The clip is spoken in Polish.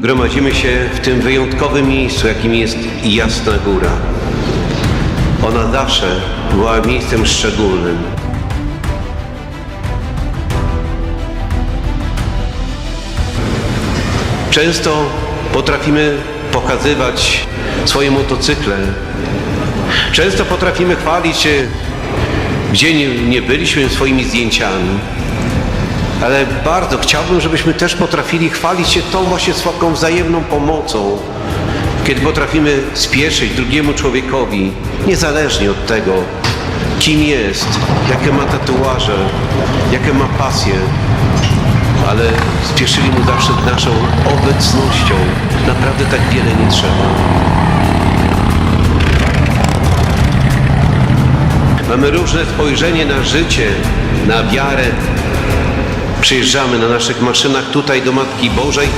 Gromadzimy się w tym wyjątkowym miejscu, jakim jest Jasna Góra. Ona zawsze była miejscem szczególnym. Często potrafimy pokazywać swoje motocykle. Często potrafimy chwalić się, gdzie nie, nie byliśmy swoimi zdjęciami. Ale bardzo chciałbym, żebyśmy też potrafili chwalić się tą właśnie taką wzajemną pomocą, kiedy potrafimy spieszyć drugiemu człowiekowi, niezależnie od tego, kim jest, jakie ma tatuaże, jakie ma pasje, ale spieszyli mu zawsze naszą obecnością. Naprawdę tak wiele nie trzeba. Mamy różne spojrzenie na życie, na wiarę. Przyjeżdżamy na naszych maszynach tutaj do Matki Bożej